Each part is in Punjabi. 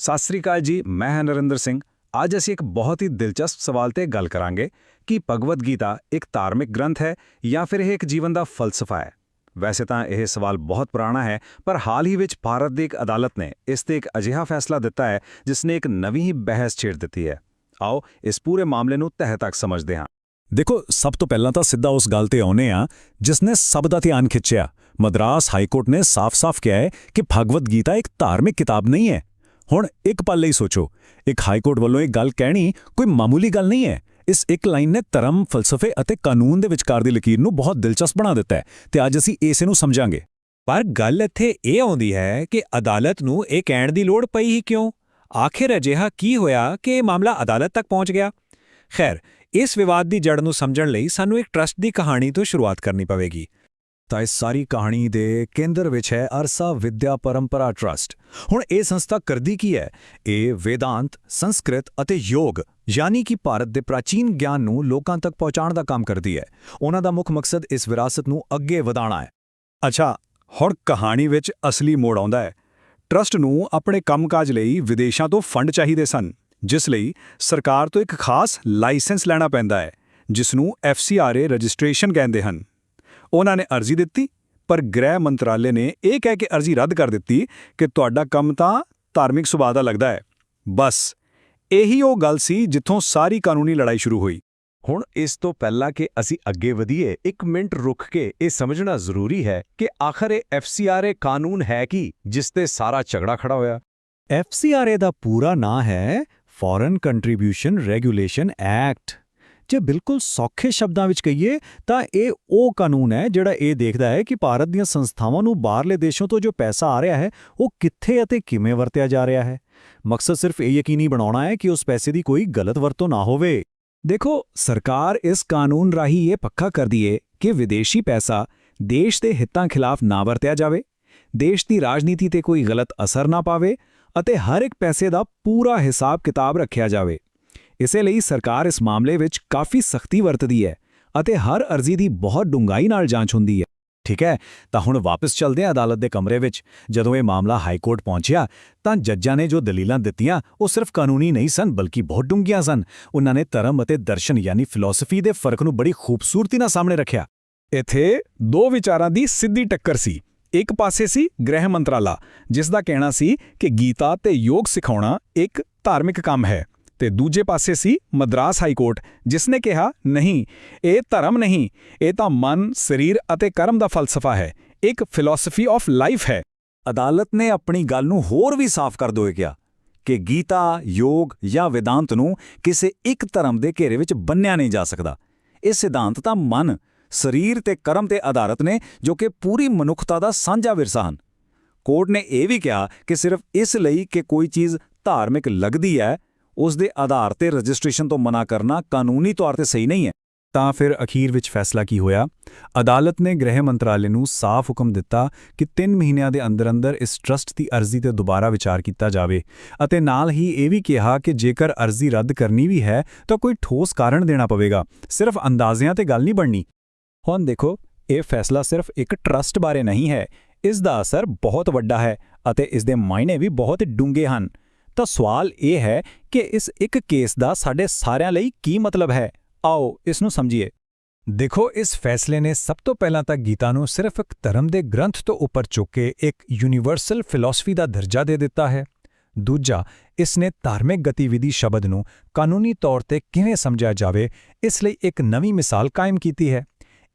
ਸਤਿ ਸ੍ਰੀ ਅਕਾਲ ਜੀ, ਮੈਂ ਹਾਂ ਨਰਿੰਦਰ ਸਿੰਘ। ਅੱਜ ਅਸੀਂ ਇੱਕ ਬਹੁਤ ਹੀ ਦਿਲਚਸਪ ਸਵਾਲ ਤੇ ਗੱਲ ਕਰਾਂਗੇ ਕਿ ਭਗਵਦ ਗੀਤਾ ਇੱਕ ਧਾਰਮਿਕ ਗ੍ਰੰਥ ਹੈ ਜਾਂ ਫਿਰ ਇਹ ਇੱਕ ਜੀਵਨ ਦਾ ਫਲਸਫਾ ਹੈ। ਵੈਸੇ ਤਾਂ ਇਹ ਸਵਾਲ ਬਹੁਤ ਪੁਰਾਣਾ ਹੈ, ਪਰ ਹਾਲ ਹੀ ਵਿੱਚ ਭਾਰਤ ਦੀ ਇੱਕ ਅਦਾਲਤ ਨੇ ਇਸ ਤੇ ਇੱਕ ਅਜਿਹਾ ਫੈਸਲਾ ਦਿੱਤਾ ਹੈ ਜਿਸ ਨੇ ਇੱਕ ਨਵੀਂ ਹੀ ਬਹਿਸ ਛੇੜ ਦਿੱਤੀ ਹੈ। ਆਓ, ਇਸ ਪੂਰੇ ਮਾਮਲੇ ਨੂੰ ਤਹਿ ਤੱਕ ਸਮਝਦੇ ਹਾਂ। ਦੇਖੋ, ਸਭ ਤੋਂ ਪਹਿਲਾਂ ਤਾਂ ਸਿੱਧਾ ਉਸ ਗੱਲ ਤੇ ਆਉਨੇ ਆ ਜਿਸ ਨੇ ਸਭ ਦਾ ਧਿਆਨ ਖਿੱਚਿਆ। ਮਦਰਾਸ ਹਾਈ ਕੋਰਟ ਨੇ ਸਾਫ਼-ਸਾਫ਼ ਕਿਹਾ ਹੈ ਕਿ ਭਗਵਦ ਗੀਤਾ ਇੱਕ ਧਾਰਮਿਕ ਕਿਤਾਬ ਨਹੀਂ ਹੈ। ਹੁਣ ਇੱਕ ਪਲ ਲਈ ਸੋਚੋ। ਇੱਕ ਹਾਈ ਕੋਰਟ ਵੱਲੋਂ ਇਹ ਗੱਲ ਕਹਿਣੀ ਕੋਈ ਮਾਮੂਲੀ ਗੱਲ ਨਹੀਂ ਹੈ। ਇਸ ਇੱਕ ਲਾਈਨ ਨੇ ਧਰਮ, ਫਲਸਫੇ ਅਤੇ ਕਾਨੂੰਨ ਦੇ ਵਿਚਕਾਰ ਦੀ ਲਕੀਰ ਨੂੰ ਬਹੁਤ ਦਿਲਚਸਪ ਬਣਾ ਦਿੱਤਾ ਹੈ ਤੇ ਅੱਜ ਅਸੀਂ ਇਸੇ ਨੂੰ ਸਮਝਾਂਗੇ। ਪਰ ਗੱਲ ਇੱਥੇ ਇਹ ਆਉਂਦੀ ਹੈ ਕਿ ਅਦਾਲਤ ਨੂੰ ਇਹ ਕਹਿਣ ਦੀ ਲੋੜ ਪਈ ਹੀ ਕਿਉਂ? ਆਖਿਰ ਅਜਿਹਾ ਕੀ ਹੋਇਆ ਕਿ ਇਹ ਮਾਮਲਾ ਅਦਾਲਤ ਤੱਕ ਪਹੁੰਚ ਗਿਆ? ਖੈਰ, ਇਸ ਵਿਵਾਦ ਦੀ ਜੜ ਨੂੰ ਸਮਝਣ ਲਈ ਸਾਨੂੰ ਇੱਕ ਟਰਸਟ ਦੀ ਕਹਾਣੀ ਤੋਂ ਸ਼ੁਰੂਆਤ ਕਰਨੀ ਪਵੇਗੀ। ਤਾਂ ਇਸ ਸਾਰੀ ਕਹਾਣੀ ਦੇ ਕੇਂਦਰ ਵਿੱਚ ਹੈ ਅਰਸਾ ਵਿਦਿਆ ਪਰੰਪਰਾ ਟਰਸਟ। ਹੁਣ ਇਹ ਸੰਸਥਾ ਕਰਦੀ ਕੀ ਹੈ? ਇਹ ਵੇਦਾਂਤ, ਸੰਸਕ੍ਰਿਤ ਅਤੇ ਯੋਗ, ਯਾਨੀ ਕਿ ਭਾਰਤ ਦੇ ਪ੍ਰਾਚੀਨ ਗਿਆਨ ਨੂੰ ਲੋਕਾਂ ਤੱਕ ਪਹੁੰਚਾਉਣ ਦਾ ਕੰਮ ਕਰਦੀ ਹੈ। ਉਹਨਾਂ ਦਾ ਮੁੱਖ ਮਕਸਦ ਇਸ ਵਿਰਾਸਤ ਨੂੰ ਅੱਗੇ ਵਧਾਉਣਾ ਹੈ। ਅੱਛਾ, ਹੁਣ ਕਹਾਣੀ ਵਿੱਚ ਅਸਲੀ ਮੋੜ ਆਉਂਦਾ ਹੈ। ਟਰਸਟ ਨੂੰ ਆਪਣੇ ਕੰਮਕਾਜ ਲਈ ਵਿਦੇਸ਼ਾਂ ਤੋਂ ਫੰਡ ਚਾਹੀਦੇ ਸਨ, ਜਿਸ ਲਈ ਸਰਕਾਰ ਤੋਂ ਇੱਕ ਖਾਸ ਲਾਇਸੈਂਸ ਲੈਣਾ ਪੈਂਦਾ ਹੈ ਜਿਸ ਨੂੰ ਐਫਸੀਆਰਏ ਰਜਿਸਟ੍ਰੇਸ਼ਨ ਕਹਿੰਦੇ ਹਨ। ਉਹਨਾਂ ਨੇ ਅਰਜ਼ੀ ਦਿੱਤੀ ਪਰ ਗ੍ਰਹਿ ਮੰਤਰਾਲੇ ਨੇ ਇਹ ਕਹਿ ਕੇ ਅਰਜ਼ੀ ਰੱਦ ਕਰ ਦਿੱਤੀ ਕਿ ਤੁਹਾਡਾ ਕੰਮ ਤਾਂ ਧਾਰਮਿਕ ਸੁਭਾਅ ਦਾ ਲੱਗਦਾ ਹੈ। ਬਸ ਇਹੀ ਉਹ ਗੱਲ ਸੀ ਜਿੱਥੋਂ ਸਾਰੀ ਕਾਨੂੰਨੀ ਲੜਾਈ ਸ਼ੁਰੂ ਹੋਈ। ਹੁਣ ਇਸ ਤੋਂ ਪਹਿਲਾਂ ਕਿ ਅਸੀਂ ਅੱਗੇ ਵਧੀਏ ਇੱਕ ਮਿੰਟ ਰੁਕ ਕੇ ਇਹ ਸਮਝਣਾ ਜ਼ਰੂਰੀ ਹੈ ਕਿ ਆਖਰ ਇਹ ਐਫਸੀਆਰਏ ਕਾਨੂੰਨ ਹੈ ਕੀ ਜਿਸ ਤੇ ਸਾਰਾ ਝਗੜਾ ਖੜਾ ਹੋਇਆ? ਐਫਸੀਆਰਏ ਦਾ ਪੂਰਾ ਨਾਂ ਹੈ ਫੋਰਨ ਕੰਟਰੀਬਿਊਸ਼ਨ ਰੈਗੂਲੇਸ਼ਨ ਐਕਟ। ਜੇ ਬਿਲਕੁਲ ਸੌਖੇ ਸ਼ਬਦਾਂ ਵਿੱਚ ਕਹੀਏ, ਤਾਂ ਇਹ ਉਹ ਕਾਨੂੰਨ ਹੈ ਜਿਹੜਾ ਇਹ ਦੇਖਦਾ ਹੈ ਕਿ ਭਾਰਤ ਦੀਆਂ ਸੰਸਥਾਵਾਂ ਨੂੰ ਬਾਹਰਲੇ ਦੇਸ਼ੋਂ ਤੋਂ ਜੋ ਪੈਸਾ ਆ ਰਿਹਾ ਹੈ, ਉਹ ਕਿੱਥੇ ਅਤੇ ਕਿਵੇਂ ਵਰਤਿਆ ਜਾ ਰਿਹਾ ਹੈ। ਮਕਸਦ ਸਿਰਫ ਇਹ ਯਕੀਨੀ ਬਣਾਉਣਾ ਹੈ ਕਿ ਉਸ ਪੈਸੇ ਦੀ ਕੋਈ ਗਲਤ ਵਰਤੋਂ ਨਾ ਹੋਵੇ। ਦੇਖੋ, ਸਰਕਾਰ ਇਸ ਕਾਨੂੰਨ ਰਾਹੀਂ ਇਹ ਪੱਕਾ ਕਰਦੀ ਏ ਕਿ ਵਿਦੇਸ਼ੀ ਪੈਸਾ ਦੇਸ਼ ਦੇ ਹਿੱਤਾਂ ਖਿਲਾਫ ਨਾ ਵਰਤਿਆ ਜਾਵੇ, ਦੇਸ਼ ਦੀ ਰਾਜਨੀਤੀ ਤੇ ਕੋਈ ਗਲਤ ਅਸਰ ਨਾ ਪਾਵੇ ਅਤੇ ਹਰ ਇੱਕ ਪੈਸੇ ਦਾ ਪੂਰਾ ਹਿਸਾਬ ਕਿਤਾਬ ਰੱਖਿਆ ਜਾਵੇ। ਇਸੇ ਲਈ ਸਰਕਾਰ ਇਸ ਮਾਮਲੇ ਵਿੱਚ ਕਾਫੀ ਸਖਤੀ ਵਰਤਦੀ ਹੈ ਅਤੇ ਹਰ ਅਰਜ਼ੀ ਦੀ ਬਹੁਤ ਡੂੰਘਾਈ ਨਾਲ ਜਾਂਚ ਹੁੰਦੀ ਹੈ। ਠੀਕ ਹੈ, ਤਾਂ ਹੁਣ ਵਾਪਸ ਚੱਲਦੇ ਹਾਂ ਅਦਾਲਤ ਦੇ ਕਮਰੇ ਵਿੱਚ। ਜਦੋਂ ਇਹ ਮਾਮਲਾ ਹਾਈ ਕੋਰਟ ਪਹੁੰਚਿਆ, ਤਾਂ ਜੱਜਾਂ ਨੇ ਜੋ ਦਲੀਲਾਂ ਦਿੱਤੀਆਂ, ਉਹ ਸਿਰਫ ਕਾਨੂੰਨੀ ਨਹੀਂ ਸਨ, ਬਲਕਿ ਬਹੁਤ ਡੂੰਘੀਆਂ ਸਨ। ਉਹਨਾਂ ਨੇ ਧਰਮ ਅਤੇ ਦਰਸ਼ਨ ਯਾਨੀ ਫਿਲਾਸਫੀ ਦੇ ਫ਼ਰਕ ਨੂੰ ਬੜੀ ਖੂਬਸੂਰਤੀ ਨਾਲ ਸਾਹਮਣੇ ਰੱਖਿਆ। ਇੱਥੇ ਦੋ ਵਿਚਾਰਾਂ ਦੀ ਸਿੱਧੀ ਟੱਕਰ ਸੀ। ਇੱਕ ਪਾਸੇ ਸੀ ਗ੍ਰਹਿ ਮੰਤਰਾਲਾ, ਜਿਸ ਦਾ ਕਹਿਣਾ ਸੀ ਕਿ ਗੀਤਾ ਤੇ ਯੋਗ ਸਿਖਾਉਣਾ ਇੱਕ ਧਾਰਮਿਕ ਕੰਮ ਹੈ। ਤੇ ਦੂਜੇ ਪਾਸੇ ਸੀ ਮਦਰਾਸ ਹਾਈ ਕੋਰਟ ਜਿਸ ਨੇ ਕਿਹਾ, ਨਹੀਂ, ਇਹ ਧਰਮ ਨਹੀਂ, ਇਹ ਤਾਂ ਮਨ, ਸਰੀਰ ਅਤੇ ਕਰਮ ਦਾ ਫਲਸਫਾ ਹੈ, ਇੱਕ ਫਿਲਾਸਫੀ ਆਫ ਲਾਈਫ ਹੈ। ਅਦਾਲਤ ਨੇ ਆਪਣੀ ਗੱਲ ਨੂੰ ਹੋਰ ਵੀ ਸਾਫ਼ ਕਰਦੇ ਹੋਏ ਕਿਹਾ ਕਿ ਗੀਤਾ, ਯੋਗ ਜਾਂ ਵਿਦਾਂਤ ਨੂੰ ਕਿਸੇ ਇੱਕ ਧਰਮ ਦੇ ਘੇਰੇ ਵਿੱਚ ਬੰਨਿਆ ਨਹੀਂ ਜਾ ਸਕਦਾ। ਇਹ ਸਿਧਾਂਤ ਤਾਂ ਮਨ, ਸਰੀਰ ਤੇ ਕਰਮ ਤੇ ਆਧਾਰਿਤ ਨੇ, ਜੋ ਕਿ ਪੂਰੀ ਮਨੁੱਖਤਾ ਦਾ ਸਾਂਝਾ ਵਿਰਸਾ ਹਨ। ਕੋਰਟ ਨੇ ਇਹ ਵੀ ਕਿਹਾ ਕਿ ਸਿਰਫ ਇਸ ਲਈ ਕਿ ਕੋਈ ਚੀਜ਼ ਧਾਰਮਿਕ ਲੱਗਦੀ ਹੈ ਉਸ ਦੇ ਆਧਾਰ ਤੇ ਰਜਿਸਟ੍ਰੇਸ਼ਨ ਤੋਂ ਮਨਾ ਕਰਨਾ ਕਾਨੂੰਨੀ ਤੌਰ ਤੇ ਸਹੀ ਨਹੀਂ ਹੈ। ਤਾਂ ਫਿਰ ਅਖੀਰ ਵਿੱਚ ਫੈਸਲਾ ਕੀ ਹੋਇਆ? ਅਦਾਲਤ ਨੇ ਗ੍ਰਹਿ ਮੰਤਰਾਲੇ ਨੂੰ ਸਾਫ਼ ਹੁਕਮ ਦਿੱਤਾ ਕਿ 3 ਮਹੀਨਿਆਂ ਦੇ ਅੰਦਰ-ਅੰਦਰ ਇਸ ਟਰਸਟ ਦੀ ਅਰਜ਼ੀ ਤੇ ਦੁਬਾਰਾ ਵਿਚਾਰ ਕੀਤਾ ਜਾਵੇ ਅਤੇ ਨਾਲ ਹੀ ਇਹ ਵੀ ਕਿਹਾ ਕਿ ਜੇਕਰ ਅਰਜ਼ੀ ਰੱਦ ਕਰਨੀ ਵੀ ਹੈ ਤਾਂ ਕੋਈ ਠੋਸ ਕਾਰਨ ਦੇਣਾ ਪਵੇਗਾ। ਸਿਰਫ ਅੰਦਾਜ਼ਿਆਂ ਤੇ ਗੱਲ ਨਹੀਂ ਬਣਨੀ। ਹੁਣ ਦੇਖੋ, ਇਹ ਫੈਸਲਾ ਸਿਰਫ ਇੱਕ ਟਰਸਟ ਬਾਰੇ ਨਹੀਂ ਹੈ। ਇਸ ਦਾ ਅਸਰ ਬਹੁਤ ਵੱਡਾ ਹੈ ਅਤੇ ਇਸ ਦੇ ਮਾਇਨੇ ਵੀ ਬਹੁਤ ਡੂੰਘੇ ਹਨ। ਤਾਂ ਸਵਾਲ ਇਹ ਹੈ ਕਿ ਇਸ ਇੱਕ ਕੇਸ ਦਾ ਸਾਡੇ ਸਾਰਿਆਂ ਲਈ ਕੀ ਮਤਲਬ ਹੈ? ਆਓ ਇਸ ਨੂੰ ਸਮਝੀਏ। ਦੇਖੋ, ਇਸ ਫੈਸਲੇ ਨੇ ਸਭ ਤੋਂ ਪਹਿਲਾਂ ਤਾਂ ਗੀਤਾ ਨੂੰ ਸਿਰਫ ਇੱਕ ਧਰਮ ਦੇ ਗ੍ਰੰਥ ਤੋਂ ਉੱਪਰ ਚੁੱਕ ਕੇ ਇੱਕ ਯੂਨੀਵਰਸਲ ਫਿਲਾਸਫੀ ਦਾ ਦਰਜਾ ਦੇ ਦਿੱਤਾ ਹੈ। ਦੂਜਾ, ਇਸ ਨੇ ਧਾਰਮਿਕ ਗਤੀਵਿਧੀ ਸ਼ਬਦ ਨੂੰ ਕਾਨੂੰਨੀ ਤੌਰ ਤੇ ਕਿਵੇਂ ਸਮਝਿਆ ਜਾਵੇ, ਇਸ ਲਈ ਇੱਕ ਨਵੀਂ ਮਿਸਾਲ ਕਾਇਮ ਕੀਤੀ ਹੈ।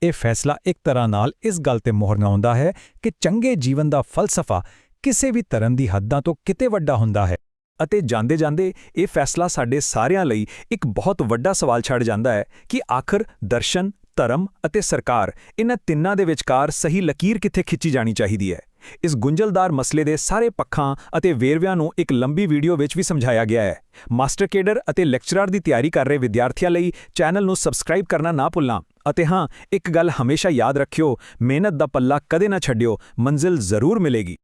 ਇਹ ਫੈਸਲਾ ਇੱਕ ਤਰ੍ਹਾਂ ਨਾਲ ਇਸ ਗੱਲ ਤੇ ਮੋਹਰ ਲਾਉਂਦਾ ਹੈ ਕਿ ਚੰਗੇ ਜੀਵਨ ਦਾ ਫਲਸਫਾ ਕਿਸੇ ਵੀ ਧਰਮ ਦੀ ਹੱਦਾਂ ਤੋਂ ਕਿਤੇ ਵੱਡਾ ਹੁੰਦਾ ਹੈ। ਅਤੇ ਜਾਂਦੇ ਜਾਂਦੇ ਇਹ ਫੈਸਲਾ ਸਾਡੇ ਸਾਰਿਆਂ ਲਈ ਇੱਕ ਬਹੁਤ ਵੱਡਾ ਸਵਾਲ ਛੱਡ ਜਾਂਦਾ ਹੈ ਕਿ ਆਖਰ ਦਰਸ਼ਨ, ਧਰਮ ਅਤੇ ਸਰਕਾਰ ਇਹਨਾਂ ਤਿੰਨਾਂ ਦੇ ਵਿਚਕਾਰ ਸਹੀ ਲਕੀਰ ਕਿੱਥੇ ਖਿੱਚੀ ਜਾਣੀ ਚਾਹੀਦੀ ਹੈ? ਇਸ ਗੁੰਝਲਦਾਰ ਮਸਲੇ ਦੇ ਸਾਰੇ ਪੱਖਾਂ ਅਤੇ ਵੇਰਵਿਆਂ ਨੂੰ ਇੱਕ ਲੰਬੀ ਵੀਡੀਓ ਵਿੱਚ ਵੀ ਸਮਝਾਇਆ ਗਿਆ ਹੈ। ਮਾਸਟਰ ਕੇਡਰ ਅਤੇ ਲੈਕਚਰਰ ਦੀ ਤਿਆਰੀ ਕਰ ਰਹੇ ਵਿਦਿਆਰਥੀਆਂ ਲਈ ਚੈਨਲ ਨੂੰ ਸਬਸਕ੍ਰਾਈਬ ਕਰਨਾ ਨਾ ਭੁੱਲਣਾ ਅਤੇ ਹਾਂ, ਇੱਕ ਗੱਲ ਹਮੇਸ਼ਾ ਯਾਦ ਰੱਖਿਓ, ਮਿਹਨਤ ਦਾ ਪੱਲਾ ਕਦੇ ਨਾ ਛੱਡਿਓ, ਮੰਜ਼ਿਲ ਜ਼ਰੂਰ ਮਿਲੇਗੀ।